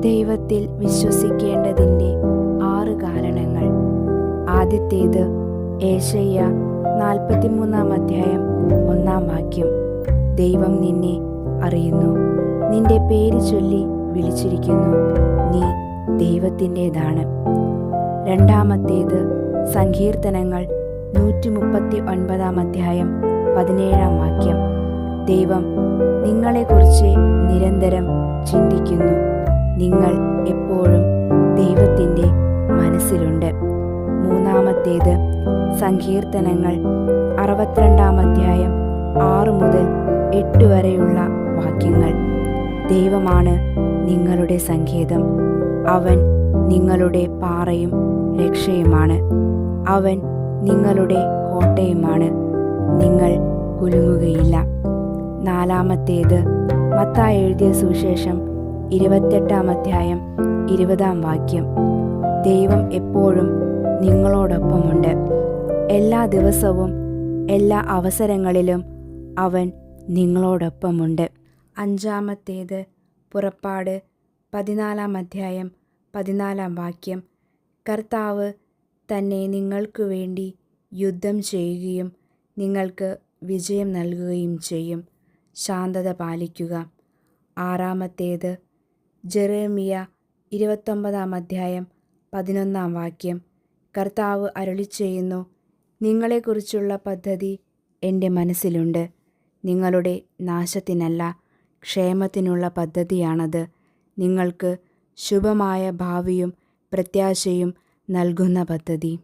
ദൈവത്തിൽ വിശ്വസിക്കേണ്ടതിന്റെ ആറ് കാരണങ്ങൾ. ആദ്യത്തേത് ഏഷയ്യ നാൽപ്പത്തിമൂന്നാം അധ്യായം ഒന്നാം വാക്യം. ദൈവം നിന്നെ അറിയുന്നു. നിന്റെ പേര് ചൊല്ലി വിളിച്ചിരിക്കുന്നു. നീ ദൈവത്തിന്റെതാണ്. രണ്ടാമത്തേത് സങ്കീർത്തനങ്ങൾ നൂറ്റി മുപ്പത്തി ഒൻപതാം അധ്യായം പതിനേഴാം വാക്യം. ദൈവം നിങ്ങളെക്കുറിച്ച് നിരന്തരം ചിന്തിക്കുന്നു. നിങ്ങൾ എപ്പോഴും ദൈവത്തിന്റെ മനസ്സിലുണ്ട്. മൂന്നാമത്തേത് സങ്കീർത്തനങ്ങൾ അറുപത്തിരണ്ടാം അധ്യായം ആറ് മുതൽ എട്ട് വരെയുള്ള വാക്യങ്ങൾ. ദൈവമാണ് നിങ്ങളുടെ സങ്കേതം. അവൻ നിങ്ങളുടെ പാറയും രക്ഷയുമാണ്. അവൻ നിങ്ങളുടെ കോട്ടയുമാണ്. നിങ്ങൾ കുലുങ്ങുകയില്ല. നാലാമത്തേത് മത്തായി എഴുതിയ സുവിശേഷം ഇരുപത്തെട്ടാം അധ്യായം ഇരുപതാം വാക്യം. ദൈവം എപ്പോഴും നിങ്ങളോടൊപ്പമുണ്ട്. എല്ലാ ദിവസവും എല്ലാ അവസരങ്ങളിലും അവൻ നിങ്ങളോടൊപ്പമുണ്ട്. അഞ്ചാമത്തേത് പുറപ്പാട് പതിനാലാം അധ്യായം പതിനാലാം വാക്യം. കർത്താവ് തന്നെ നിങ്ങൾക്കു വേണ്ടി യുദ്ധം ചെയ്യുകയും നിങ്ങൾക്ക് വിജയം നൽകുകയും ചെയ്യും. ശാന്തത പാലിക്കുക. ആറാമത്തേത് ജെറേമിയ ഇരുപത്തൊമ്പതാം അധ്യായം പതിനൊന്നാം വാക്യം. കർത്താവ് അരുളി ചെയ്യുന്നു നിങ്ങളെക്കുറിച്ചുള്ള പദ്ധതി എന്റെ മനസ്സിലുണ്ട്. നിങ്ങളുടെ നാശത്തിനല്ല ക്ഷേമത്തിനുള്ള പദ്ധതിയാണത്. നിങ്ങൾക്ക് ശുഭമായ ഭാവിയും പ്രത്യാശയും നൽകുന്ന പദ്ധതി.